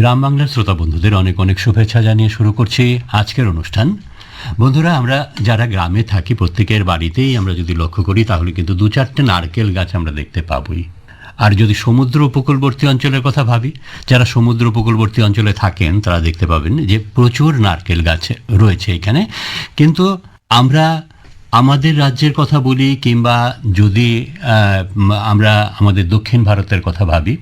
গ্রাম বাংলার শ্রোতা বন্ধুদের অনেক অনেক শুভেচ্ছা জানিয়ে শুরু করছি আজকের অনুষ্ঠান। বন্ধুরা, আমরা যারা গ্রামে থাকি, প্রত্যেকের বাড়িতেই আমরা যদি লক্ষ্য করি, তাহলে কিন্তু দু চারটে নারকেল গাছ আমরা দেখতে পাবই। আর যদি সমুদ্র উপকূলবর্তী অঞ্চলের কথা ভাবি, যারা সমুদ্র উপকূলবর্তী অঞ্চলে থাকেন, তারা দেখতে পাবেন যে প্রচুর নারকেল গাছ রয়েছে এখানে। কিন্তু আমরা আমাদের রাজ্যের কথা বলি, কিংবা যদি আমরা আমাদের দক্ষিণ ভারতের কথা ভাবি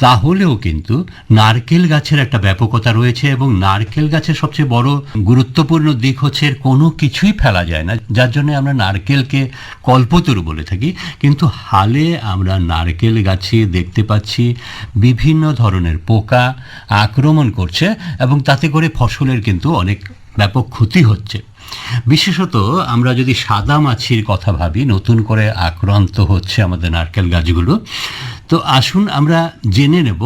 তাহলেও কিন্তু নারকেল গাছের একটা ব্যাপকতা রয়েছে এবং নারকেল গাছের সবচেয়ে বড় গুরুত্বপূর্ণ দিক হচ্ছে কোনো কিছুই ফেলা যায় না, যার জন্য আমরা নারকেলকে কল্পতরু বলে থাকি। কিন্তু হালে আমরা নারকেল গাছে দেখতে পাচ্ছি বিভিন্ন ধরনের পোকা আক্রমণ করছে এবং তাতে করে ফসলের কিন্তু অনেক ব্যাপক ক্ষতি হচ্ছে। বিশেষত আমরা যদি সাদা মাছির কথা ভাবি, নতুন করে আক্রান্ত হচ্ছে আমাদের নারকেল গাছগুলো তো আসুন আমরা জেনে নেব,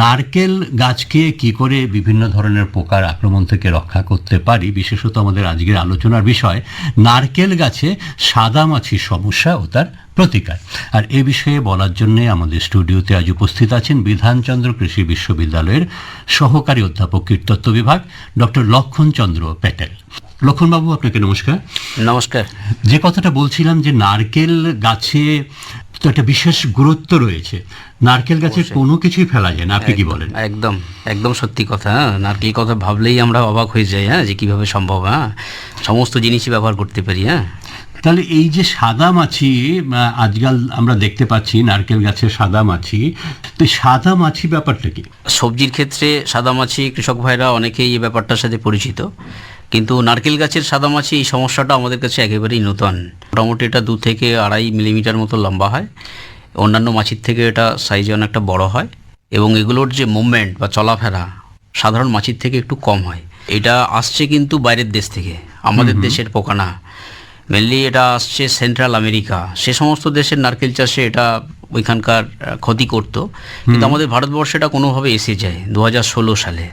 নারকেল গাছকে কি করে বিভিন্ন ধরনের পোকার আক্রমণ থেকে রক্ষা করতে পারি, বিশেষত আমাদের আজকের আলোচনার বিষয়, নারকেল গাছে সাদা মাছির সমস্যা ও তার প্রতিকার। আর এ বিষয়ে বলার জন্য আমাদের স্টুডিওতে আজ উপস্থিত আছেন বিধানচন্দ্র কৃষি বিশ্ববিদ্যালয়ের সহকারী অধ্যাপক কীটতত্ত্ব বিভাগ ডক্টর লক্ষণচন্দ্র প্যাটেল। লক্ষণবাবু আপনাকে নমস্কার। নমস্কার। যে কথাটা বলছিলাম যে নারকেল গাছে তো একটা বিশেষ গুরুত্ব রয়েছে। নারকেল গাছে কোনো কিছুই ফেলা যায় না আপনি কি বলেন? একদম একদম সত্যি কথা হ্যাঁ নারকেল কথা ভাবলেই আমরা অবাক হয়ে যাই হ্যাঁ যে কীভাবে সম্ভব হ্যাঁ সমস্ত জিনিসই ব্যবহার করতে পারি হ্যাঁ। তাহলে এই যে সাদা মাছি আজকাল আমরা দেখতে পাচ্ছি নারকেল গাছের সাদা মাছি তো সাদা মাছি ব্যাপারটা কি? সবজির ক্ষেত্রে সাদা মাছি কৃষক ভাইরা অনেকেই এই ব্যাপারটার সাথে পরিচিত। কিন্তু নারকেল গাছের সাদামাছি এই সমস্যাটা আমাদের কাছে একেবারেই নতুন। মোটামুটি এটা দু থেকে আড়াই মিলিমিটার মতো লম্বা হয়। অন্যান্য মাছির থেকে এটা সাইজে অনেকটা বড় হয় এবং এগুলোর যে মুভমেন্ট বা চলাফেরা সাধারণ মাছির থেকে একটু কম হয়। এটা আসছে কিন্তু বাইরের দেশ থেকে আমাদের দেশের পোকা না। মেনলি এটা আসছে সেন্ট্রাল আমেরিকা সে সমস্ত দেশের নারকেল চাষে এটা ওইখানকার ক্ষতি করত। কিন্তু আমাদের ভারতবর্ষে এটা কোনোভাবে এসে যায় দু হাজার ষোলো সালে।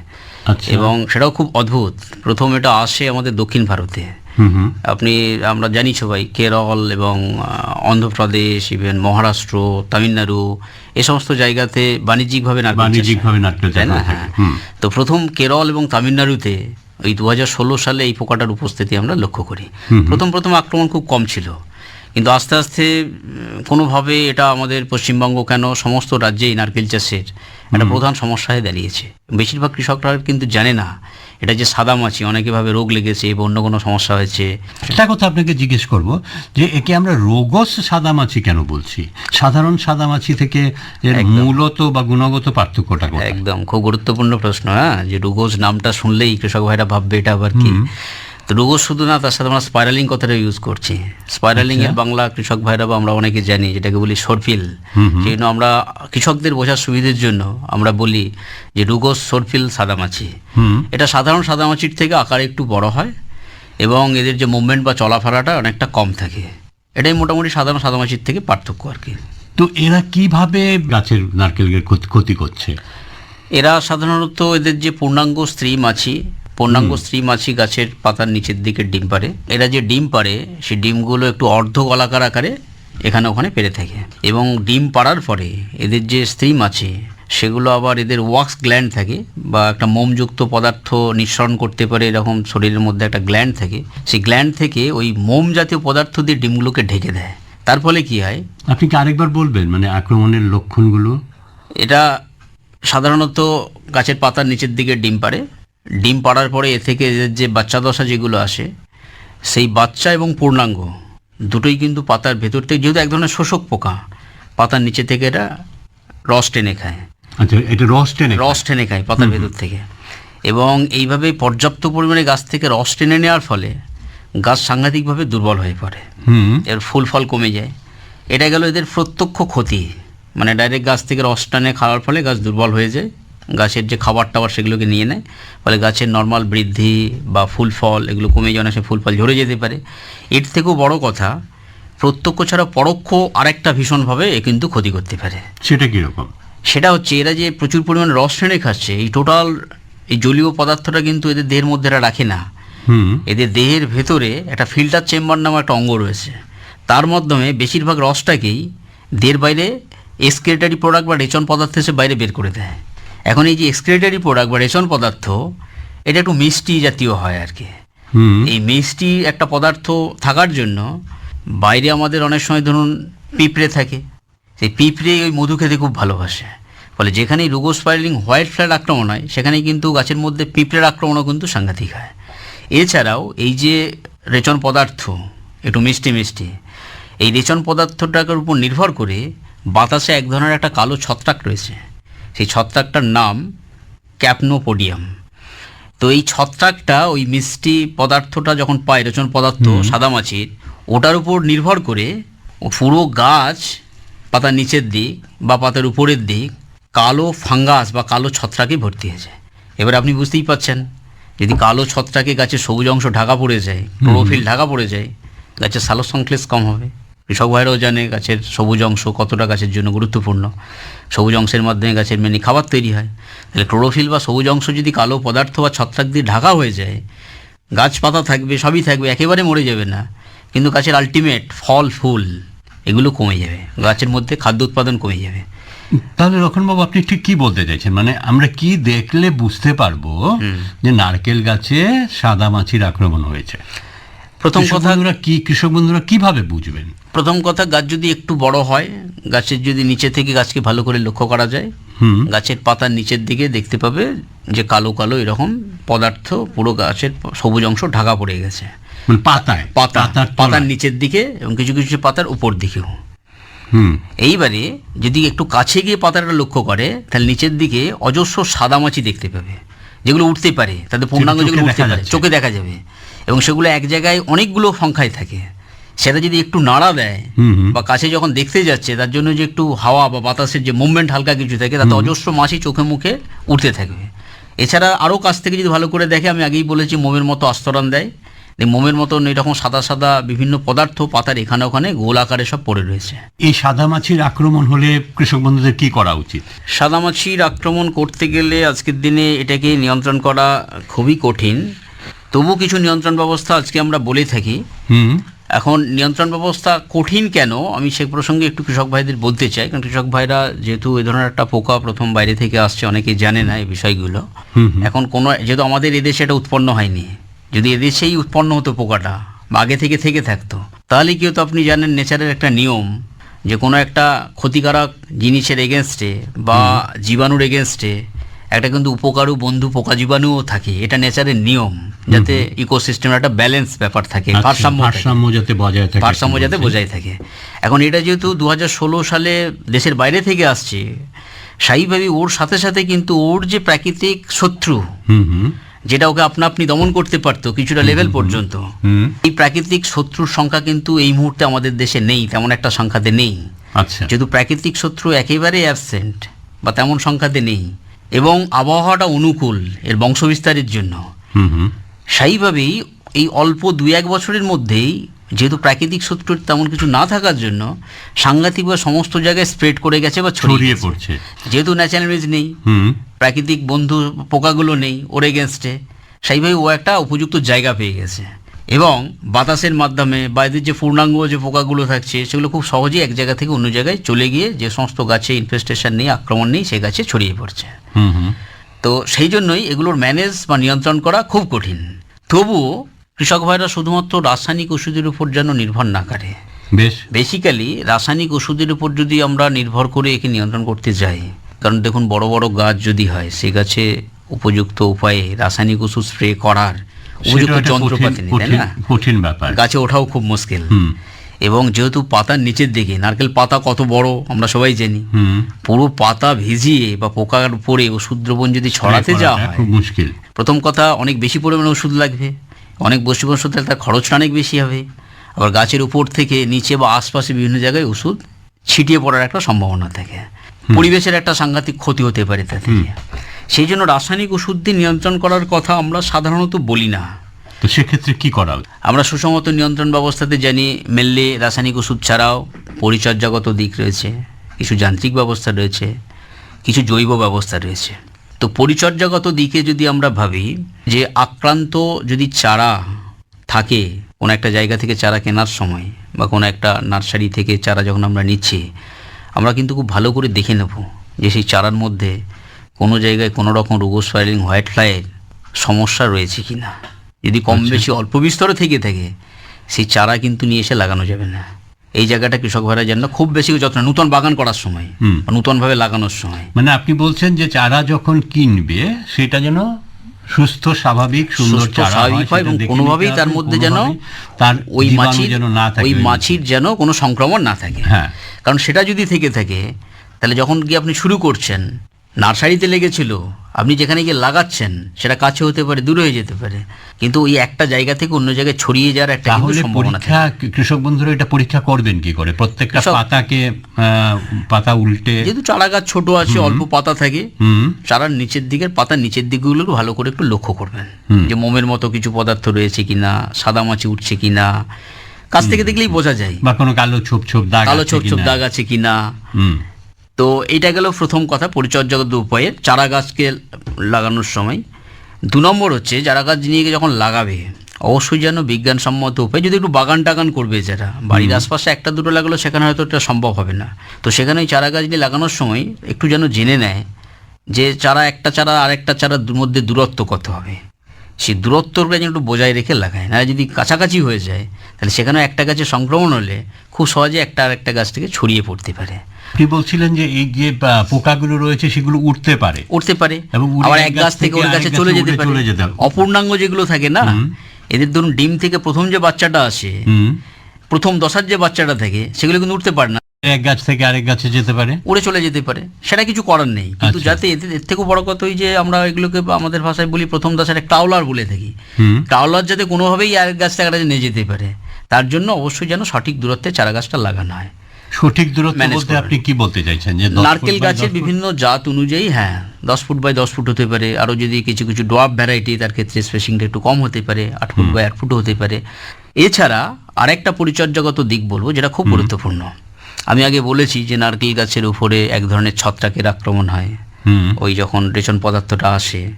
এবং সেটাও খুব অদ্ভুত। প্রথম এটা আসে আমাদের দক্ষিণ ভারতে। আপনি আমরা জানি সবাই কেরল এবং অন্ধ্রপ্রদেশ ইভেন মহারাষ্ট্র তামিলনাড়ু এ সমস্ত জায়গাতে বাণিজ্যিকভাবে বাণিজ্যিকভাবে নারকেল তাই না? হ্যাঁ তো প্রথম কেরল এবং তামিলনাড়ুতে ওই দু হাজার ষোলো সালে এই পোকাটার উপস্থিতি আমরা লক্ষ্য করি। প্রথম প্রথম আক্রমণ খুব কম ছিল। কিন্তু আস্তে আস্তে কোনোভাবে এটা আমাদের পশ্চিমবঙ্গ কেন সমস্ত রাজ্যেই নারকেল চাষের একটা প্রধান সমস্যা হয়ে দাঁড়িয়েছে। বেশিরভাগ কৃষকরা কিন্তু জানে না এটা যে সাদা মাছি অনেকে ভাবে রোগ লেগেছে বা অন্য কোনো সমস্যা হয়েছে। একটা কথা আপনাকে জিজ্ঞেস করব যে একে আমরা রোগস সাদামাছি কেন বলছি? সাধারণ সাদামাছি থেকে এর মূলত বা গুণগত পার্থক্যটা একদম খুব গুরুত্বপূর্ণ প্রশ্ন হ্যাঁ? যে রোগস নামটা শুনলেই কৃষক ভাইরা ভাববে এটা আবার কি? তো রুগোজ শুধু না তার সাথে আমরা স্পাইরালিং কথাটা ইউজ করছি। স্পাইরালিং এর বাংলা কৃষক ভাইরা বা আমরা অনেকে জানি যেটাকে বলি সরফিল সেই জন্য আমরা কৃষকদের বোঝার সুবিধের জন্য আমরা বলি যে রুগোজ সরফিল সাদামাছি। এটা সাধারণ সাদামাছির থেকে আকারে একটু বড় হয় এবং এদের যে মুভমেন্ট বা চলাফেরাটা অনেকটা কম থাকে। এটাই মোটামুটি সাধারণ সাদামাছির থেকে পার্থক্য আর কি। তো এরা কীভাবে গাছের নারকেলের ক্ষতি করছে? এরা সাধারণত এদের যে পূর্ণাঙ্গ স্ত্রী মাছি পূর্ণাঙ্গ স্ত্রী মাছি গাছের পাতার নিচের দিকে ডিম পারে এরা যে ডিম পারে সেই ডিমগুলো একটু অর্ধ গলাকার আকারে এখানে ওখানে পেরে থাকে। এবং ডিম পাড়ার পরে এদের যে স্ত্রী মাছি সেগুলো আবার এদের ওয়াক্স গ্ল্যান্ড থাকে বা একটা মোমযুক্ত পদার্থ নিঃসরণ করতে পারে এরকম শরীরের মধ্যে একটা গ্ল্যান্ড থাকে। সেই গ্ল্যান্ড থেকে ওই মোম জাতীয় পদার্থ দিয়ে ডিমগুলোকে ঢেকে দেয়। তার ফলে কি হয়? আপনি কি আরেকবার বলবেন মানে আক্রমণের লক্ষণগুলো? এটা সাধারণত গাছের পাতার নিচের দিকে ডিম পাড়ে। ডিম পাড়ার পরে এ থেকে এদের যে বাচ্চা দশা যেগুলো আসে সেই বাচ্চা এবং পূর্ণাঙ্গ দুটোই কিন্তু পাতার ভেতর থেকে যেহেতু এক ধরনের শোষক পোকা পাতার নিচে থেকে এটা রস টেনে খায়। আচ্ছা এটা রস টেনে রস টেনে খায় পাতার ভেতর থেকে। এবং এইভাবে পর্যাপ্ত পরিমাণে গাছ থেকে রস টেনে নেওয়ার ফলে গাছ সাংঘাতিকভাবে দুর্বল হয়ে পড়ে। হুম। এর ফুল ফল কমে যায়। এটা গেল এদের প্রত্যক্ষ ক্ষতি। মানে ডাইরেক্ট গাছ থেকে রস টানে খাওয়ার ফলে গাছ দুর্বল হয়ে যায়। গাছের যে খাবার টাবার সেগুলোকে নিয়ে নেয়। ফলে গাছের নর্মাল বৃদ্ধি বা ফুল ফল এগুলো কমে যাওয়া সে ফুল ফল ঝরে যেতে পারে। এর থেকেও বড় কথা প্রত্যক্ষ ছাড়া পরোক্ষ আরেকটা ভীষণভাবে এ কিন্তু ক্ষতি করতে পারে। সেটা কীরকম? সেটা হচ্ছে এরা যে প্রচুর পরিমাণে রস টেনে খাচ্ছে এই টোটাল এই জলীয় পদার্থটা কিন্তু এদের দেহের মধ্যে এরা রাখে না। এদের দেহের ভেতরে একটা ফিল্টার চেম্বার নামে একটা অঙ্গ রয়েছে। তার মাধ্যমে বেশিরভাগ রসটাকেই দেহের বাইরে এক্সক্রেটারি প্রোডাক্ট বা রেচন পদার্থ এসে বাইরে বের করে দেয়। এখন এই যে এক্সক্রেটারি প্রোডাক্ট বা রেশন পদার্থ এটা একটু মিষ্টি জাতীয় হয় আর কি। এই মিষ্টি একটা পদার্থ থাকার জন্য বাইরে আমাদের অনেক সময় ধরুন পিঁপড়ে থাকে। সেই পিঁপড়ে ওই মধু খেতে খুব ভালোবাসে। ফলে যেখানেই রুগোস্পাইলিং হোয়াইট ফ্লাড আক্রমণ হয় সেখানে কিন্তু গাছের মধ্যে পিঁপড়ের আক্রমণও কিন্তু সাংঘাতিক হয়। এছাড়াও এই যে রেচন পদার্থ একটু মিষ্টি মিষ্টি এই রেচন পদার্থটার উপর নির্ভর করে বাতাসে এক ধরনের একটা কালো ছত্রাক রয়েছে। সেই ছত্রাকটার নাম ক্যাপনোপোডিয়াম। তো এই ছত্রাকটা ওই মিষ্টি পদার্থটা যখন পায় রচন পদার্থ সাদামাছির ওটার উপর নির্ভর করে ও পুরো গাছ পাতার নিচের দিক বা পাতার উপরের দিক কালো ফাঙ্গাস বা কালো ছত্রাকে ভর্তি হয়ে যায়। এবার আপনি বুঝতেই পাচ্ছেন যদি কালো ছত্রাকে গাছের সবুজ অংশ ঢাকা পড়ে যায় ক্লোরোফিল ঢাকা পড়ে যায় গাছের সালো সংশ্লেষ কম হবে। কৃষক ভাইরাও জানে গাছের সবুজ অংশ কতটা গাছের জন্য গুরুত্বপূর্ণ। সবুজ অংশের মাধ্যমে গাছের মেনি খাবার তৈরি হয়। তাহলে ক্লোরোফিল বা সবুজ অংশ যদি কালো পদার্থ বা ছত্রাক দিয়ে ঢাকা হয়ে যায় গাছ পাতা থাকবে সবই থাকবে একেবারে মরে যাবে না। কিন্তু গাছের আলটিমেট ফল ফুল এগুলো কমে যাবে। গাছের মধ্যে খাদ্য উৎপাদন কমে যাবে। তাহলে রক্ষণবাবু আপনি ঠিক কি বলতে চাইছেন? মানে আমরা কি দেখলে বুঝতে পারব যে নারকেল গাছে সাদা মাছির আক্রমণ হয়েছে? প্রথম কথা কি কৃষক বন্ধুরা কীভাবে বুঝবেন? প্রথম কথা গাছ যদি একটু বড় হয় গাছের যদি নিচে থেকে গাছকে ভালো করে লক্ষ্য করা যায় হুম। গাছের পাতার নিচের দিকে দেখতে পাবে যে কালো কালো এরকম পদার্থ পুরো গাছের সবুজ অংশ ঢাকা পড়ে গেছে। মানে পাতায়? পাতা পাতার নিচের দিকে এবং কিছু কিছু পাতার উপর দিকেও। হুম। এইবারে যদি একটু কাছে গিয়ে পাতাটা লক্ষ্য করে তাহলে নিচের দিকে অজস্র সাদামাছি দেখতে পাবে যেগুলো উঠতে পারে তাদের পূর্ণাঙ্গ যেগুলো উঠতে পারে চোখে দেখা যাবে। এবং সেগুলো এক জায়গায় অনেকগুলো সংখ্যায় থাকে। সেটা যদি একটু নাড়া দেয়। বা কাছে যখন দেখতে যাচ্ছে তার জন্য যে একটু হাওয়া বা বাতাসের যে মুভমেন্ট হালকা কিছু থাকে তাতে অজস্র মাছি চোখে মুখে উঠতে থাকবে এছাড়া আরও কাছ থেকে যদি ভালো করে দেখে আমি আগেই বলেছি মোমের মতো আস্তরণ দেয়। মোমের মতন এরকম সাদা সাদা বিভিন্ন পদার্থ পাতার এখানে ওখানে গোল আকারে সব পড়ে রয়েছে। এই সাদা মাছির আক্রমণ হলে কৃষক বন্ধুদের কি করা উচিত? সাদা মাছির আক্রমণ করতে গেলে আজকের দিনে এটাকে নিয়ন্ত্রণ করা খুবই কঠিন। তবু কিছু নিয়ন্ত্রণ ব্যবস্থা আজকে আমরা বলে থাকি। এখন নিয়ন্ত্রণ ব্যবস্থা কঠিন কেন? আমি সে প্রসঙ্গে একটু কৃষক ভাইদের বলতে চাই। কারণ কৃষক ভাইরা যেহেতু এই ধরনের একটা পোকা প্রথম বাইরে থেকে আসছে অনেকে জানে না এই বিষয়গুলো। এখন কোনো যেহেতু আমাদের এদেশে এটা উৎপন্ন হয়নি যদি এদেশেই উৎপন্ন হতো পোকাটা বা আগে থেকে থেকে থাকতো তাহলে কি হতো আপনি জানেন নেচারের একটা নিয়ম যে কোনো একটা ক্ষতিকারক জিনিসের এগেনস্টে বা জীবাণুর এগেনস্টে একটা কিন্তু উপকারু বন্ধু পোকা জীবাণুও থাকে। এটা নেচারের নিয়ম যাতে ইকোসিস্টেমের একটা ব্যালেন্স ব্যাপার থাকে আচ্ছা, ভারসাম্য ভারসাম্য যাতে বজায় থাকে ভারসাম্য যাতে বজায় থাকে। এখন এটা যেহেতু দুহাজার ষোলো সালে দেশের বাইরে থেকে আসছে স্বাভাবিকভাবে ওর সাথে সাথে কিন্তু ওর যে প্রাকৃতিক শত্রু হুম হুম। যেটা ওকে আপনা আপনি দমন করতে পারতো কিছুটা লেভেল পর্যন্ত এই প্রাকৃতিক শত্রুর সংখ্যা কিন্তু এই মুহূর্তে আমাদের দেশে নেই তেমন একটা সংখ্যাতে নেই। আচ্ছা। যেহেতু প্রাকৃতিক শত্রু একেবারে অ্যাবসেন্ট বা তেমন সংখ্যাতে নেই। এবং আবহাওয়াটা অনুকূল এর বংশবিস্তারের জন্য। স্বাভাবিকভাবেই এই অল্প দু এক বছরের মধ্যেই যেহেতু প্রাকৃতিক শত্রুর তেমন কিছু না থাকার জন্য সাংঘাতিকভাবে সমস্ত জায়গায় স্প্রেড করে গেছে বা ছড়িয়ে পড়ছে। যেহেতু ন্যাচারাল নেই হুম। প্রাকৃতিক বন্ধু পোকাগুলো নেই ওর এগেনস্টে সেইভাবে ও একটা উপযুক্ত জায়গা পেয়ে গেছে। এবং বাতাসের মাধ্যমে বা এদের যে পূর্ণাঙ্গ যে পোকাগুলো থাকছে সেগুলো খুব সহজেই এক জায়গা থেকে অন্য জায়গায় চলে গিয়ে যে সমস্ত গাছে ইনফেস্টেশন নেই আক্রমণ নেই সেই গাছে ছড়িয়ে পড়ছে। হুম হুম। তো সেই জন্যই এগুলোর ম্যানেজ বা নিয়ন্ত্রণ করা খুব কঠিন। তবুও কৃষক ভাইরা শুধুমাত্র রাসায়নিক ওষুধের উপর যেন নির্ভর না করে। বেশ। বেসিক্যালি রাসায়নিক ওষুধের উপর যদি আমরা নির্ভর করে একে নিয়ন্ত্রণ করতে যাই কারণ দেখুন বড় বড় গাছ যদি হয় সে গাছে উপযুক্ত উপায়ে রাসায়নিক ওষুধ স্প্রে করার উপযুক্ত যন্ত্রপাতি নেই তাই না? কঠিন ব্যাপার। গাছে ওঠাও খুব মুশকিল। এবং যেহেতু পাতার নিচের দিকে নারকেল পাতা কত বড় আমরা সবাই জানি। পুরো পাতা ভিজিয়ে বা পোকার উপরে ওষুধ দ্রবণ যদি ছড়াতে যাওয়া হয় খুব মুশকিল। প্রথম কথা অনেক বেশি পরিমাণে ওষুধ লাগবে। অনেক বেশি ওষুধ তার খরচটা অনেক বেশি হবে। আবার গাছের উপর থেকে নিচে বা আশপাশে বিভিন্ন জায়গায় ওষুধ ছিটিয়ে পড়ার একটা সম্ভাবনা থাকে। পরিবেশের একটা সাংঘাতিক ক্ষতি হতে পারে তা থেকে সেই জন্য রাসায়নিক ওষুধ দিয়ে নিয়ন্ত্রণ করার কথা আমরা সাধারণত বলি না। তো সেক্ষেত্রে কি করা আমরা সুসংহত নিয়ন্ত্রণ ব্যবস্থাতে জানি মেনলি রাসায়নিক ওষুধ ছাড়াও পরিচর্যাগত দিক রয়েছে কিছু যান্ত্রিক ব্যবস্থা রয়েছে কিছু জৈব ব্যবস্থা রয়েছে। তো পরিচর্যাগত দিকে যদি আমরা ভাবি যে আক্রান্ত যদি চারা থাকে কোনো একটা জায়গা থেকে চারা কেনার সময় বা কোনো একটা নার্সারি থেকে চারা যখন আমরা নিচ্ছি আমরা কিন্তু খুব ভালো করে দেখে নেব যে সেই চারার মধ্যে কোনো জায়গায় কোনো রকম রুগো স্পাইলিং হোয়াইট ফ্লাইয়ের সমস্যা রয়েছে কি না? যদি কম বেশি অল্প বিস্তরে থেকে থাকে সেই চারা কিন্তু নিয়ে এসে লাগানো যাবে না। এই জায়গাটা কৃষক ভাইরা যেন খুব বেশি যত্ন নূতন বাগান করার সময় নূতনভাবে লাগানোর সময়। মানে আপনি বলছেন যে চারা যখন কিনবে সেটা যেন সুস্থ স্বাভাবিক সুন্দর চারা স্বাভাবিক হয় এবং কোনোভাবেই তার মধ্যে যেন তার ওই মাছির যেন না থাকে ওই ওই মাছির যেন কোনো সংক্রমণ না থাকে। হ্যাঁ। কারণ সেটা যদি থেকে থাকে তাহলে যখন গিয়ে আপনি শুরু করছেন নার্সারিতে লেগেছিল। আপনি যেখানে গিয়ে লাগাচ্ছেন সেটা কাছে হতে পারে দূরে হয়ে যেতে পারে। কিন্তু ওই একটা জায়গা থেকে অন্য জায়গায় ছড়িয়ে যাওয়ার একটা সম্ভাবনা পরীক্ষা কৃষক বন্ধুরা এটা পরীক্ষা করবেন কি করে? প্রত্যেকটা পাতাকে পাতা উল্টে। যেহেতু চারা গাছ ছোট আছে অল্প পাতা থাকে হুম। চারার নিচের দিকের পাতার নিচের দিকগুলো ভালো করে একটু লক্ষ্য করবেন। যে মোমের মতো কিছু পদার্থ রয়েছে কিনা সাদা মাছি উঠছে কিনা কাছ থেকে দেখলেই বোঝা যায়। বা কোনো কালো ছোপ ছোপ দাগ কালো ছোপ ছোপ দাগ আছে কিনা। হুম। তো এইটা গেল প্রথম কথা পরিচর্যাগত উপায়ে। চারা গাছকে লাগানোর সময়। দু নম্বর হচ্ছে চারা গাছ নিয়ে যখন লাগাবে অবশ্যই যেন বিজ্ঞানসম্মত উপায়। যদি একটু বাগান টাগান করবে যারা বাড়ির আশপাশে একটা দুটো লাগালো সেখানে হয়তো এটা সম্ভব হবে না। তো সেখানে ওই চারা গাছ নিয়ে লাগানোর সময় একটু যেন জেনে নেয় যে চারা একটা চারা আর একটা চারার মধ্যে দূরত্ব কত হবে। সেই দূরত্বটা যেন একটু বজায় রেখে লাগায়। না যদি কাছাকাছি হয়ে যায় তাহলে সেখানে একটা গাছে সংক্রমণ হলে খুব সহজে একটা আর একটা গাছ থেকে ছড়িয়ে পড়তে পারে। আপনি বলছিলেন যে এই যে পোকাগুলো রয়েছে সেগুলো উঠতে পারে। উঠতে পারে। এবং আবার এক গাছ থেকে ওর কাছে চলে যেতে পারে। অপূর্ণাঙ্গ যেগুলো থাকে না এদের ধরুন ডিম থেকে প্রথম যে বাচ্চাটা আসে প্রথম দশার যে বাচ্চাটা থাকে সেগুলো কিন্তু উঠতে পারে না। এক গাছ থেকে আরেক গাছে যেতে পারে। উড়ে চলে যেতে পারে। সেটা কিছু করার নেই। কিন্তু আচ্ছা। যাতে এদের এর থেকেও বড় কথা ওই যে আমরা এগুলোকে আমাদের ভাষায় বলি প্রথম দশার টাওলার বলে থাকি। টাওলার যাতে কোনোভাবেই আরেক গাছ থেকে নিয়ে যেতে পারে তার জন্য অবশ্যই যেন সঠিক দূরত্বে চারা গাছটা লাগানো হয়। সঠিক দূরত্ব বলতে আপনি কি বলতে চাইছেন? যে নারকেল গাছের বিভিন্ন জাত অনুযায়ী হ্যাঁ দশ ফুট বাই দশ ফুট হতে পারে। আরও যদি কিছু কিছু ডোয়াব ভ্যারাইটি তার ক্ষেত্রে স্পেসিংটা একটু কম হতে পারে আট ফুট বাই আট ফুট হতে পারে। এছাড়া আরেকটা পরিচর্যাগত দিক বলব যেটা খুব গুরুত্বপূর্ণ। আমি আগে বলেছি যে নারকেল গাছের উপরে এক ধরনের ছত্রাকের আক্রমণ হয়। হুম। ওই যখন রেচন পদার্থটা আসে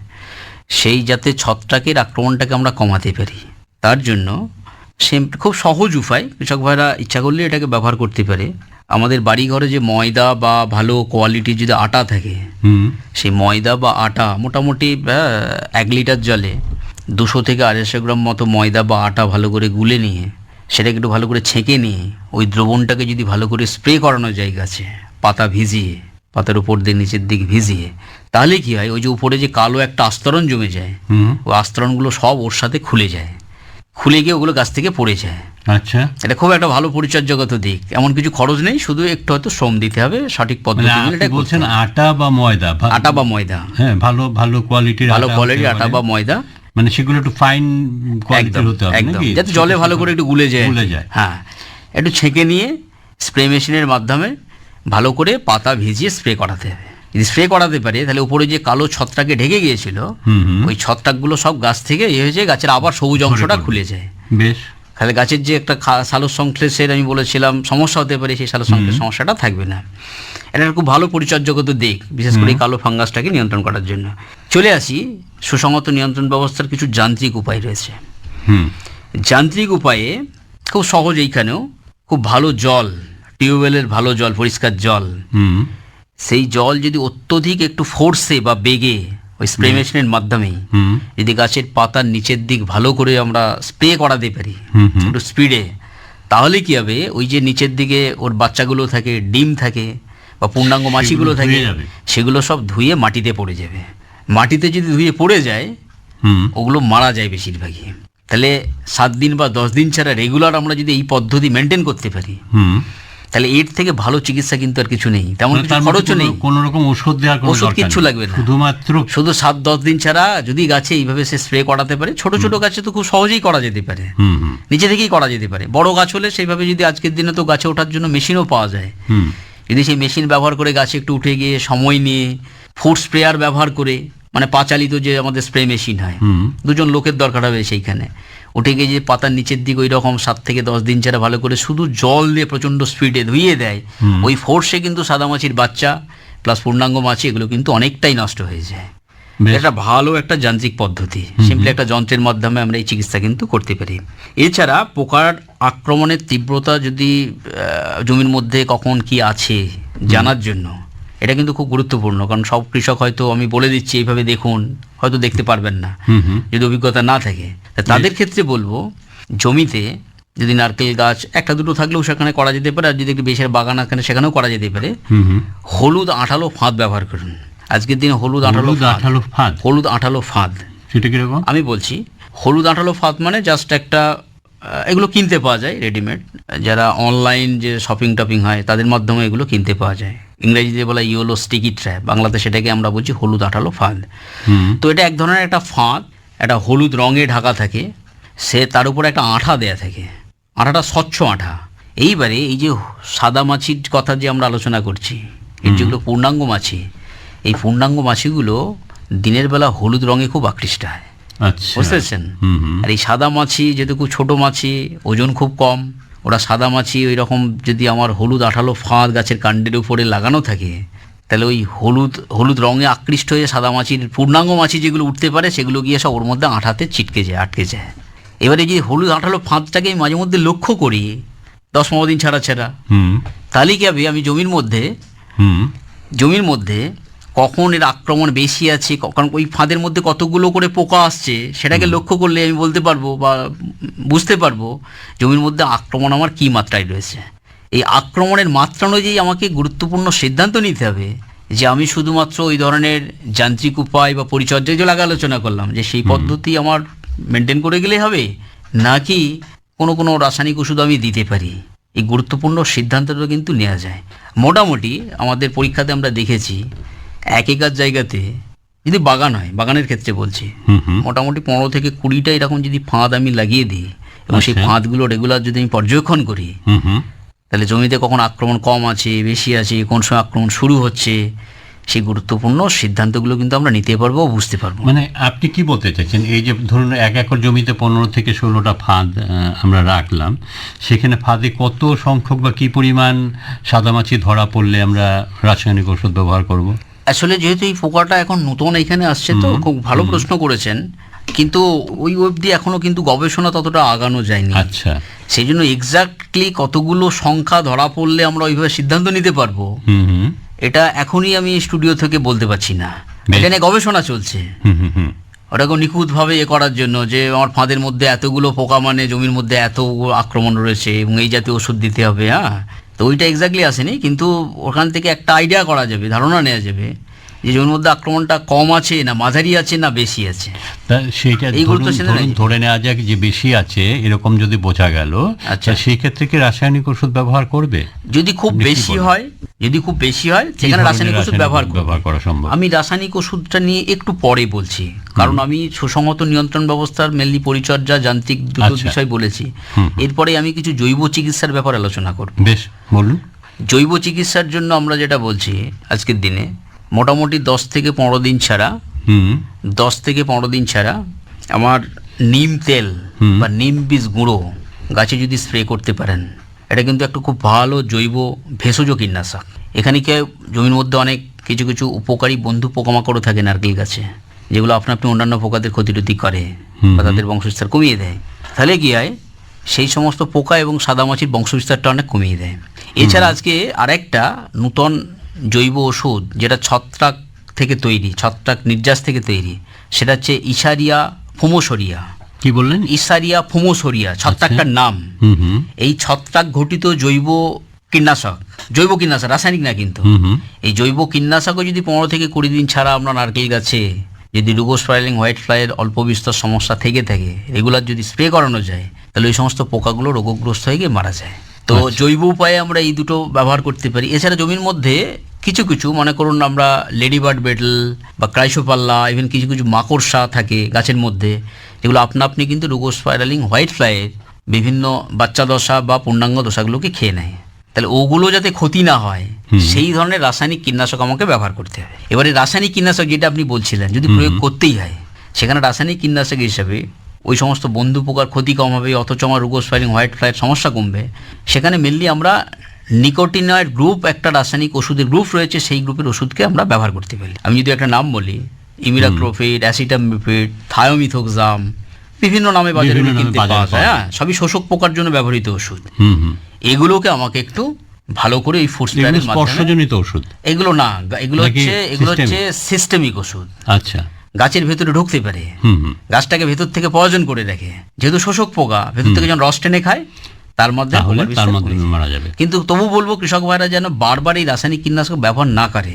সেই যাতে ছত্রাকের আক্রমণটাকে আমরা কমাতে পারি তার জন্য সে খুব সহজ উপায়। কৃষক ভাইরা ইচ্ছা করলে এটাকে ব্যবহার করতে পারে। আমাদের বাড়ি ঘরে যে ময়দা বা ভালো কোয়ালিটির যদি আটা থাকে সেই ময়দা বা আটা মোটামুটি এক লিটার জলে দুশো থেকে আড়াইশো গ্রাম মতো ময়দা বা আটা ভালো করে গুলে নিয়ে সেটাকে একটু ভালো করে ছেঁকে নিয়ে ওই দ্রবণটাকে যদি ভালো করে স্প্রে করানো যায় গাছে পাতা ভিজিয়ে পাতার উপর দিয়ে নিচের দিক ভিজিয়ে তাহলে কি হয়? ওই যে উপরে যে কালো একটা আস্তরণ জমে যায় ওই আস্তরণগুলো সব ওর সাথে খুলে যায়। খুলে গিয়ে ওগুলো গাছ থেকে পড়ে যায় আচ্ছা। এটা খুব একটা ভালো পরিচর্যাগত দিক। এমন কিছু খরচ নেই শুধু একটু হয়তো শ্রম দিতে হবে সঠিক মানে পদ্ধতি বলছেন আটা বা ময়দা? আটা বা ময়দা। হ্যাঁ ভালো ভালো কোয়ালিটির ভালো কোয়ালিটির আটা বা ময়দা। মানে সেগুলো একটু ফাইন কোয়ালিটির হতে হবে নাকি? যাতে জলে ভালো করে একটু গুলে যায়। গুলে যায়। হ্যাঁ। একটু ছেঁকে নিয়ে স্প্রে মেশিনের মাধ্যমে ভালো করে পাতা ভিজিয়ে স্প্রে করাতে হবে। যদি স্প্রে করাতে পারে তাহলে উপরে যে কালো ছত্রাকে ঢেকে গিয়েছিল ওই ছত্রাকগুলো সব গাছ থেকে ইয়ে হয়েছে গাছের আবার সবুজ অংশটা খুলে যায়। বেশ। তাহলে গাছের যে একটা খা- সংশ্লেষের আমি বলেছিলাম সমস্যা হতে পারে সেই সালোক সংশ্লেষ সমস্যাটা থাকবে না। এটা খুব ভালো পরিচর্যাগত দিক বিশেষ করে কালো ফাঙ্গাসটাকে নিয়ন্ত্রণ করার জন্য। চলে আসি সুসংহত নিয়ন্ত্রণ ব্যবস্থার কিছু যান্ত্রিক উপায় রয়েছে। হুম। যান্ত্রিক উপায়ে খুব সহজ এইখানেও খুব ভালো জল টিউবওয়েলের ভালো জল পরিষ্কার জল হুম। সেই জল যদি অত্যধিক একটু ফোর্সে বা বেগে ওই স্প্রে মেশিনের মাধ্যমে যদি গাছের পাতার নিচের দিক ভালো করে আমরা স্প্রে করাতে পারি একটু স্পিডে তাহলে কি হবে? ওই যে নিচের দিকে ওর বাচ্চাগুলো থাকে ডিম থাকে বা পূর্ণাঙ্গ মাছিগুলো থাকে। সেগুলো সব ধুয়ে মাটিতে পড়ে যাবে। মাটিতে যদি ধুয়ে পড়ে যায় ওগুলো মারা যায় বেশিরভাগই। তাহলে সাত দিন বা দশ দিন ছাড়া রেগুলার আমরা যদি এই পদ্ধতি মেনটেন করতে পারি তাহলে এর থেকে ভালো চিকিৎসা কিন্তু আর কিছু নেই। তেমন মানে তার খরচও নেই। কোনো- রকম ওষুধ দেওয়ার কোনো ওষুধ নেই। লাগবে না। শুধুমাত্র শুধু সাত দশ দিন ছাড়া যদি গাছে এইভাবে সে স্প্রে করাতে পারে ছোট ছোট গাছে তো খুব সহজেই করা যেতে পারে। নিচে থেকেই করা যেতে পারে। বড় গাছ হলে সেইভাবে যদি আজকের দিনে তো গাছে ওঠার জন্য মেশিনও পাওয়া যায়। হুম। যদি সেই মেশিন ব্যবহার করে গাছে একটু উঠে গিয়ে সময় নিয়ে ফুড স্প্রেয়ার ব্যবহার করে মানে পাচালিত যে আমাদের স্প্রে মেশিন হয় দুজন লোকের দরকার হবে সেইখানে। উঠে গিয়ে যে পাতার নিচের দিকে ওই রকম সাত থেকে দশ দিন ছাড়া ভালো করে শুধু জল দিয়ে প্রচণ্ড স্পিডে ধুইয়ে দেয় ওই ফোর্সে কিন্তু সাদা মাছির বাচ্চা প্লাস পূর্ণাঙ্গ মাছি এগুলো কিন্তু অনেকটাই নষ্ট হয়ে যায়। এটা ভালো একটা যান্ত্রিক পদ্ধতি। সিম্পলি একটা যন্ত্রের মাধ্যমে আমরা এই চিকিৎসা কিন্তু করতে পারি। এছাড়া পোকার আক্রমণের তীব্রতা যদি জমির মধ্যে কখন কি আছে জানার জন্য এটা কিন্তু খুব গুরুত্বপূর্ণ। কারণ সব কৃষক হয়তো আমি বলে দিচ্ছি এইভাবে দেখুন হয়তো দেখতে পারবেন না। যদি অভিজ্ঞতা না থাকে। তাদের ক্ষেত্রে বলব জমিতে যদি নারকেল গাছ একটা দুটো থাকলেও সেখানে করা যেতে পারে আর যদি একটু বেশের বাগান আঁকানে সেখানেও করা যেতে পারে। হলুদ আঠালো ফাঁদ ব্যবহার করুন। আজকের দিনে হলুদ আঠালো আঠালো ফাঁদ? হলুদ আঠালো ফাঁদ। সেটা কীরকম? আমি বলছি হলুদ আঠালো ফাঁদ মানে জাস্ট একটা এগুলো কিনতে পাওয়া যায় রেডিমেড যারা অনলাইন যে শপিং টপিং হয় তাদের মাধ্যমে এগুলো কিনতে পাওয়া যায়। ইংরেজিতে বলা ইয়োলো স্টিকি ট্র্যাপ বাংলাতে সেটাকে আমরা বলছি হলুদ আঠালো ফাঁদ। হুম। তো এটা এক ধরনের একটা ফাঁদ একটা হলুদ রঙে ঢাকা থাকে সে তার উপরে একটা আঠা দেয়া থাকে। আঠাটা স্বচ্ছ আঠা। এইবারে এই যে সাদা মাছির কথা যে আমরা আলোচনা করছি এর যেগুলো পূর্ণাঙ্গ মাছি এই পূর্ণাঙ্গ মাছিগুলো দিনের বেলা হলুদ রঙে খুব আকৃষ্ট হয়। আচ্ছা। বুঝতে পেরেছেন? আর এই সাদা মাছি যেহেতু খুব ছোটো মাছি ওজন খুব কম ওরা সাদা মাছি ওই রকম যদি আমার হলুদ আঠালো ফাঁদ গাছের কাণ্ডের উপরে লাগানো থাকে তাহলে ওই হলুদ হলুদ রঙে আকৃষ্ট হয়ে সাদা মাছির পূর্ণাঙ্গ মাছি যেগুলো উঠতে পারে সেগুলো গিয়ে সব ওর মধ্যে আঠাতে ছিটকে যায় আটকে যায়। এবারে যদি হলুদ আঠালো ফাঁদটাকে আমি মাঝে মধ্যে লক্ষ্য করি দশ পনেরো দিন ছাড়া ছাড়া। হুম। তাহলে কি হবে? আমি জমির মধ্যে জমির মধ্যে কখন এর আক্রমণ বেশি আছে কখন ওই ফাঁদের মধ্যে কতগুলো করে পোকা আসছে সেটাকে লক্ষ্য করলে আমি বলতে পারব বা বুঝতে পারব জমির মধ্যে আক্রমণ আমার কী মাত্রায় রয়েছে। এই আক্রমণের মাত্রা অনুযায়ী আমাকে গুরুত্বপূর্ণ সিদ্ধান্ত নিতে হবে যে আমি শুধুমাত্র ওই ধরনের যান্ত্রিক উপায় বা পরিচর্যা যেগুলো আগে আলোচনা করলাম যে সেই পদ্ধতি আমার মেনটেন করে গেলে হবে নাকি কোনো কোনো রাসায়নিক ওষুধ আমি দিতে পারি। এই গুরুত্বপূর্ণ সিদ্ধান্তটা কিন্তু নেওয়া যায়। মোটামুটি আমাদের পরীক্ষাতে আমরা দেখেছি এক একার জায়গাতে যদি বাগান হয় বাগানের ক্ষেত্রে বলছি মোটামুটি পনেরো থেকে কুড়িটা এরকম যদি ফাঁদ আমি লাগিয়ে দিই এবং সেই আচ্ছা। ফাঁদগুলো রেগুলার যদি আমি পর্যবেক্ষণ করি তাহলে জমিতে কখন আক্রমণ কম আছে বেশি আছে কোন সময় আক্রমণ শুরু হচ্ছে সেই গুরুত্বপূর্ণ সিদ্ধান্তগুলো কিন্তু আমরা নিতে পারব বুঝতে পারব। মানে আপনি কি বলতে চাইছেন এই যে ধরুন এক একর জমিতে পনেরো থেকে ষোলোটা ফাঁদ আমরা রাখলাম সেখানে ফাঁদে কত সংখ্যক বা কি পরিমাণ সাদামাছি ধরা পড়লে আমরা রাসায়নিক ওষুধ ব্যবহার করব? আসলে যেহেতু এই পোকাটা এখন নতুন এখানে আসছে তো খুব ভালো প্রশ্ন করেছেন কিন্তু ওই অবধি এখনও কিন্তু গবেষণা ততটা আগানো যায়নি। আচ্ছা। সেই জন্য এক্স্যাক্টলি কতগুলো সংখ্যা ধরা পড়লে আমরা ওইভাবে সিদ্ধান্ত নিতে পারব এটা এখনই আমি স্টুডিও থেকে বলতে পারছি না। এটা নিয়ে গবেষণা চলছে। ওটাকে নিখুঁতভাবে এ করার জন্য যে আমার ফাঁদের মধ্যে এতগুলো পোকা মানে জমির মধ্যে এত আক্রমণ রয়েছে এবং এই জাতীয় ওষুধ দিতে হবে হ্যাঁ? তো ওইটা এক্স্যাক্টলি আসেনি কিন্তু ওখান থেকে একটা আইডিয়া করা যাবে ধারণা নেওয়া যাবে। যে জমির মধ্যে আক্রমণটা কম আছে না মাঝারি আছে না বেশি আছে? তা সেটা ধরুন ধরে নেওয়া যাক যে বেশি আছে এরকম যদি বোঝা গেল আচ্ছা। সেই ক্ষেত্রে কি রাসায়নিক ওষুধ ব্যবহার করবে? যদি খুব বেশি হয় যদি খুব বেশি হয় সেখানে রাসায়নিক ওষুধ ব্যবহার ব্যবহার করা সম্ভব? আমি রাসায়নিক ওষুধটা নিয়ে একটু পরে বলছি। কারণ আমি সুসংহত নিয়ন্ত্রণ ব্যবস্থার মেনলি পরিচর্যা যান্ত্রিক দুটো আচ্ছা। বিষয় বলেছি। এরপরে আমি কিছু জৈব চিকিৎসার ব্যাপারে আলোচনা করব। বেশ বলুন। জৈব চিকিৎসার জন্য আমরা যেটা বলছি আজকের দিনে মোটামুটি দশ থেকে পনেরো দিন ছাড়া হুম। দশ থেকে পনেরো দিন ছাড়া আমার নিম তেল। বা নিম বীজ গুঁড়ো গাছে যদি স্প্রে করতে পারেন এটা কিন্তু একটা খুব ভালো জৈব ভেষজ কীটনাশক। এখানে কি জমির মধ্যে অনেক কিছু কিছু উপকারী বন্ধু পোকামাকড়ও থাকে নারকেল গাছে যেগুলো আপনা আপনি অন্যান্য পোকাদের ক্ষতিটতি করে বা তাদের বংশবিস্তার কমিয়ে দেয়। তাহলে কি হয় সেই সমস্ত পোকা এবং সাদামাছির বংশবিস্তারটা অনেক কমিয়ে দেয়। এছাড়া আজকে আরেকটা নূতন জৈব ওষুধ যেটা ছত্রাক থেকে তৈরি ছত্রাক নির্যাস থেকে তৈরি সেটা হচ্ছে ইসারিয়া ফুমোসরিয়া। কি বললেন? ইসারিয়া ফুমোসরিয়া ছত্রাকটার নাম। হুম হুম। এই ছত্রাক ঘটিত জৈব কীটনাশক জৈব কীটনাশক রাসায়নিক না কিন্তু। এই জৈব কীটনাশকও যদি পনেরো থেকে কুড়ি দিন ছাড়া আমরা নারকেল গাছে যদি রুগোস্পাইলিং হোয়াইট ফ্লাইয়ের অল্প বিস্তর সমস্যা থেকে থাকে রেগুলার যদি স্প্রে করানো যায় তাহলে ওই সমস্ত পোকাগুলো রোগগ্রস্ত হয়ে গিয়ে মারা যায়। তো জৈব উপায়ে আমরা এই দুটো ব্যবহার করতে পারি। এছাড়া জমির মধ্যে কিছু কিছু মনে করুন আমরা লেডিবার্ড বেটল বা ক্রাইসোপাল্লা ইভেন কিছু কিছু মাকড়সা থাকে গাছের মধ্যে যেগুলো আপনা আপনি কিন্তু রুগোস্পাইরালিং হোয়াইট ফ্লাইয়ের বিভিন্ন বাচ্চা দশা বা পূর্ণাঙ্গ দশাগুলোকে খেয়ে নেয়। তাহলে ওগুলো যাতে ক্ষতি না হয় সেই ধরনের রাসায়নিক কীটনাশক আমাকে ব্যবহার করতে হবে। এবারে রাসায়নিক কীটনাশক যেটা আপনি বলছিলেন যদি প্রয়োগ করতেই হয় সেখানে রাসায়নিক কীটনাশক হিসাবে ওই সমস্ত বন্ধু পোকার ক্ষতি কম হবে অথচ আমার রুগোস্পাইরিং হোয়াইট ফ্লাইয়ের সমস্যা কমবে সেখানে মেনলি আমরা নিকোটিনয়েড গ্রুপ একটা রাসায়নিক ওষুধের গ্রুপ রয়েছে সেই গ্রুপের ওষুধকে আমরা ব্যবহার করতে পারি। আমি যদি একটা নাম বলি ইমিরাক্রোফিড অ্যাসিটামিপিড থায়োমিথোক্সাম বিভিন্ন নামে বাজারে কিনতে পাওয়া যায় হ্যাঁ সবই শোষক পোকার জন্য ব্যবহৃত ওষুধ। এগুলোকে আমাকে একটু ভালো করে ওই ফুড এগুলো স্পর্শজনিত ওষুধ? এগুলো না এগুলো হচ্ছে এগুলো হচ্ছে সিস্টেমিক ওষুধ। আচ্ছা। গাছের ভেতরে ঢুকতে পারে। গাছটাকে ভেতর থেকে পয়জন করে রাখে। যেহেতু শোষক পোকা ভেতর থেকে যখন রস টেনে খায় তার মধ্যে তার মাধ্যমে মারা যাবে। কিন্তু তবু বলব কৃষক ভাইরা যেন বারবার এই রাসায়নিক কীটনাশক ব্যবহার না করে।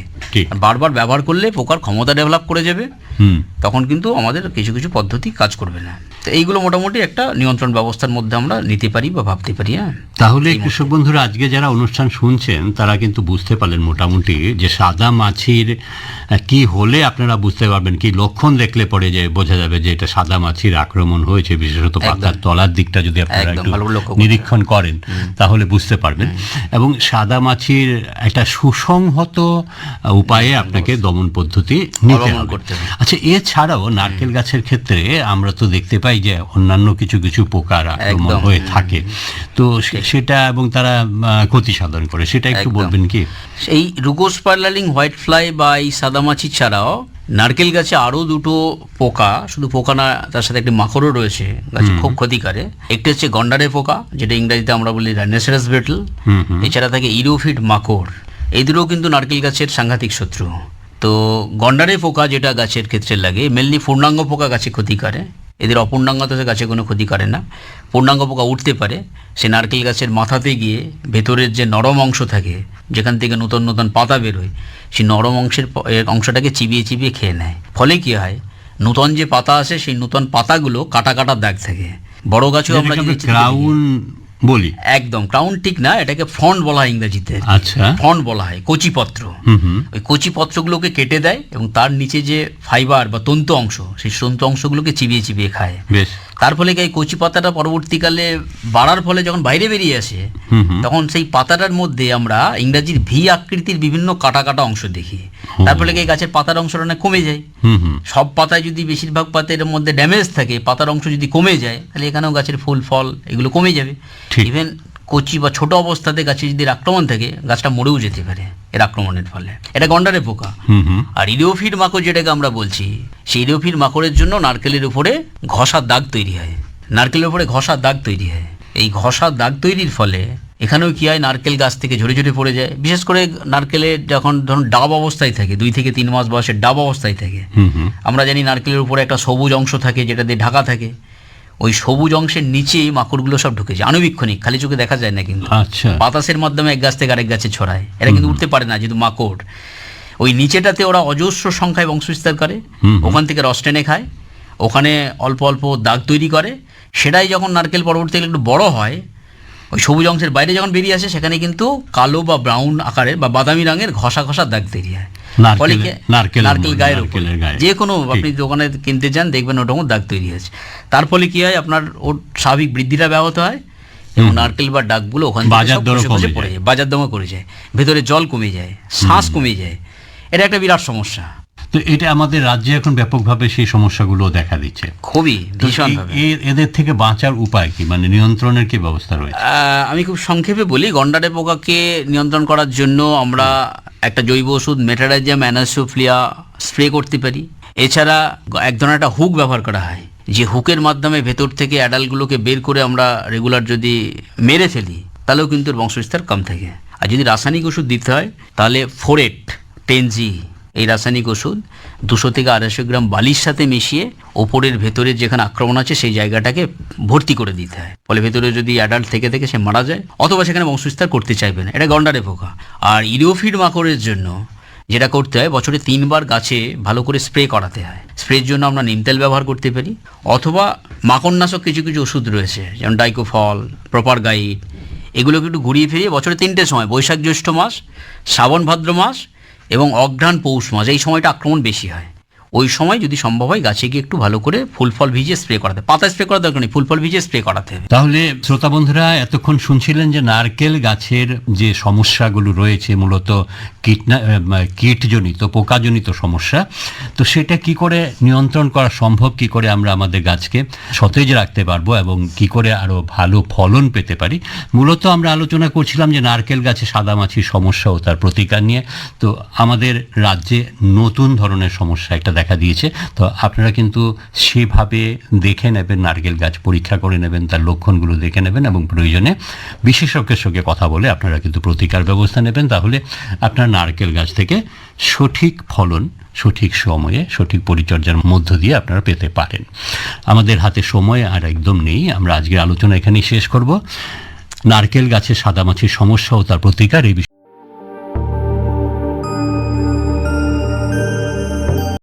বারবার ব্যবহার করলে পোকার ক্ষমতা ডেভেলপ করে যাবে। হুম। তখন কিন্তু আমাদের কিছু কিছু পদ্ধতি কাজ করবে না। তো এইগুলো মোটামুটি একটা নিয়ন্ত্রণ ব্যবস্থার মধ্যে আমরা নিতে পারি বা ভাবতে পারি হ্যাঁ। তাহলে কৃষক বন্ধুরা আজকে যারা অনুষ্ঠান শুনছেন তারা কিন্তু বুঝতে পারলেন মোটামুটি যে সাদা মাছির কি হলে আপনারা বুঝতে পারবেন কি লক্ষণ দেখলে পরে যে বোঝা যাবে যে এটা সাদা মাছির আক্রমণ হয়েছে বিশেষত পাতার তলার দিকটা যদি আপনারা একটু ভালো নিরীক্ষণ করেন তাহলে বুঝতে পারবেন। এবং সাদা মাছির একটা সুসংহত উপায়ে আপনাকে দমন পদ্ধতি নিতে হবে। আচ্ছা এছাড়াও নারকেল গাছের ক্ষেত্রে আমরা তো দেখতে পাই যে অন্যান্য কিছু কিছু পোকার আক্রমণ হয়ে থাকে। তো সেটা এবং তারা ক্ষতি সাধন করে সেটা একটু বলবেন কি? এই রুগোস পার্লালিং হোয়াইট ফ্লাই বা এই সাদামাছি ছাড়াও নারকেল গাছে আরও দুটো পোকা শুধু পোকা না তার সাথে একটি মাকড়ও রয়েছে গাছে খুব ক্ষতিকারে। একটি হচ্ছে গন্ডারে পোকা যেটা ইংরাজিতে আমরা বলি রাইনোসেরাস বেটল এছাড়া থাকে ইরোফিট মাকড়। এই দুটো কিন্তু নারকেল গাছের সাংঘাতিক শত্রু। তো গন্ডারে পোকা যেটা গাছের ক্ষেত্রে লাগে মেনলি পূর্ণাঙ্গ পোকা গাছে ক্ষতি করে এদের অপূর্ণাঙ্গতাতে গাছে কোনো ক্ষতি করে না। পূর্ণাঙ্গ পোকা উঠতে পারে সে নারকেল গাছের মাথাতে গিয়ে ভেতরের যে নরম অংশ থাকে যেখান থেকে নতুন নতুন পাতা বেরোয় সেই নরম অংশের অংশটাকে চিবিয়ে চিবিয়ে খেয়ে নেয়। ফলে কী হয়? নূতন যে পাতা আসে সেই নতুন পাতাগুলো কাটা কাটা দাগ থাকে। বড় গাছেও আমরা যদি বলি। একদম ক্রাউন ঠিক না এটাকে ফন্ড বলা হয় ইংরেজিতে। আচ্ছা। ফন্ড বলা হয় কচিপত্র। ওই কচিপত্রগুলোকে কেটে দেয় এবং তার নিচে যে ফাইবার বা তন্তু অংশ সেই তন্তু অংশগুলোকে চিবিয়ে চিবিয়ে খায়। বেশ। তার ফলে এই কচি পাতাটা পরবর্তীকালে বাড়ার ফলে যখন বাইরে বেরিয়ে আসে তখন সেই পাতাটার মধ্যে আমরা ইংরাজির ভি আকৃতির বিভিন্ন কাটা কাটা অংশ দেখি। তার ফলে এই গাছের পাতার অংশটা না কমে যায়। সব পাতায় যদি বেশিরভাগ পাতার মধ্যে ড্যামেজ থাকে পাতার অংশ যদি কমে যায় তাহলে এখানেও গাছের ফুল ফল এগুলো কমে যাবে। ইভেন কচি বা ছোট অবস্থাতে গাছে যদি আক্রমণ থাকে গাছটা মরেও যেতে পারে এর আক্রমণের ফলে। এটা গন্ডারে পোকা। আর ইরিওফিড মাকড় যেটাকে আমরা বলছি সেই মাকড়ের জন্য নারকেলের উপরে ঘষার দাগ তৈরি হয়। নারকেলের উপরে ঘষার দাগ তৈরি হয়। এই ঘষার দাগ তৈরির ফলে এখানেও কি হয়? নারকেল গাছ থেকে ঝরে ঝরে পড়ে যায়। বিশেষ করে নারকেলের যখন ধরুন ডাব অবস্থায় থাকে দুই থেকে তিন মাস বয়সে ডাব অবস্থায় থাকে। আমরা জানি নারকেলের উপরে একটা সবুজ অংশ থাকে যেটা দিয়ে ঢাকা থাকে। ওই সবুজ অংশের নিচেই মাকড়গুলো সব ঢুকে যায়। আনুবীক্ষণিক খালি চোখে দেখা যায় না কিন্তু। আচ্ছা। বাতাসের মাধ্যমে এক গাছ থেকে আরেক গাছে ছড়ায়। এরা কিন্তু উঠতে পারে না যেহেতু মাকড়। ওই নিচেটাতে ওরা অজস্র সংখ্যায় বংশবিস্তার করে। ওখান থেকে রস টেনে খায়। ওখানে অল্প অল্প দাগ তৈরি করে। সেটাই যখন নারকেল পরবর্তীকালে একটু বড় হয় ওই সবুজ অংশের বাইরে যখন বেরিয়ে আসে সেখানে কিন্তু কালো বা ব্রাউন আকারের বা বাদামি রঙের ঘষা ঘষা দাগ তৈরি হয়। নারকেল গায়ের যে কোনো আপনি দোকানে কিনতে যান দেখবেন ওটা দাগ তৈরি হয়েছে। তার ফলে কি হয়? আপনার ওর স্বাভাবিক বৃদ্ধিটা ব্যাহত হয় এবং নারকেল বা ডাকগুলো ওখানে বাজার দরও পড়ে যায়। বাজার দমা করে যায়। ভেতরে জল কমে যায় শ্বাস কমে যায়। এটা একটা বিরাট সমস্যা। তো এটা আমাদের রাজ্যে এখন ব্যাপকভাবে সেই সমস্যাগুলো দেখা দিচ্ছে। খুবই এ- এদের থেকে বাঁচার উপায় কি? মানে নিয়ন্ত্রণের কি ব্যবস্থা রয়েছে? আমি খুব সংক্ষেপে বলি গন্ডারে পোকাকে নিয়ন্ত্রণ করার জন্য আমরা একটা জৈব ওষুধ মেটারাইজাম অ্যানাসোফ্লিয়া স্প্রে করতে পারি। এছাড়া এক ধরনের একটা হুক ব্যবহার করা হয় যে হুকের মাধ্যমে ভেতর থেকে অ্যাডাল্টগুলোকে বের করে আমরা রেগুলার যদি মেরে ফেলি তাহলেও কিন্তু বংশবিস্তার কম থাকে। আর যদি রাসায়নিক ওষুধ দিতে হয় তাহলে ফোরেট টেনজি, এই রাসায়নিক ওষুধ দুশো থেকে আড়াইশো গ্রাম বালির সাথে মিশিয়ে ওপরের ভেতরে যেখানে আক্রমণ আছে সেই জায়গাটাকে ভর্তি করে দিতে হয়। ফলে ভেতরে যদি অ্যাডাল্ট থেকে থেকে সে মারা যায়, অথবা সেখানে বংশবিস্তার করতে চাইবে না। এটা গন্ডারে পোকা। আর ইরিওফিড মাকড়ের জন্য যেটা করতে হয়, বছরে তিনবার গাছে ভালো করে স্প্রে করাতে হয়। স্প্রের জন্য আমরা নিম তেল ব্যবহার করতে পারি। অথবা মাকড়নাশক কিছু কিছু ওষুধ রয়েছে, যেমন ডাইকোফল প্রপার গাইড এগুলোকে একটু ঘুরিয়ে ফিরিয়ে বছরে তিনটে সময়, বৈশাখ জ্যৈষ্ঠ মাস, শ্রাবণ ভাদ্র মাস এবং অঘ্রাণ পৌষ মাস এই সময়টা আক্রমণ বেশি হয়। ওই সময় যদি সম্ভব হয় গাছে গিয়ে একটু ভালো করে ফুল ফল ভিজিয়ে স্প্রে করাতে। পাতা স্প্রে করা দরকার নেই, ফুল ফল ভিজিয়ে স্প্রে করাতে। তাহলে শ্রোতা বন্ধুরা, এতক্ষণ শুনছিলেন যে নারকেল গাছের যে সমস্যাগুলো রয়েছে, মূলত কীটনা কীটজনিত, পোকাজনিত সমস্যা, তো সেটা কি করে নিয়ন্ত্রণ করা সম্ভব, কি করে আমরা আমাদের গাছকে সতেজ রাখতে পারব এবং কি করে আরও ভালো ফলন পেতে পারি? মূলত আমরা আলোচনা করছিলাম যে নারকেল গাছে সাদামাছির সমস্যা ও তার প্রতিকার নিয়ে। তো আমাদের রাজ্যে নতুন ধরনের সমস্যা একটা দেখা দেখা দিয়েছে। তো আপনারা কিন্তু সেভাবে দেখে নেবেন, নারকেল গাছ পরীক্ষা করে নেবেন, তার লক্ষণগুলো দেখে নেবেন এবং প্রয়োজনে বিশেষজ্ঞের সঙ্গে কথা বলে আপনারা কিন্তু প্রতিকার ব্যবস্থা নেবেন। তাহলে আপনার নারকেল গাছ থেকে সঠিক ফলন, সঠিক সময়ে সঠিক পরিচর্যার মধ্য দিয়ে আপনারা পেতে পারেন। আমাদের হাতে সময় আর একদম নেই। আমরা আজকের আলোচনা এখানেই শেষ করব। নারকেল গাছের সাদামাছির সমস্যা ও তার প্রতিকার এই বিষয়ে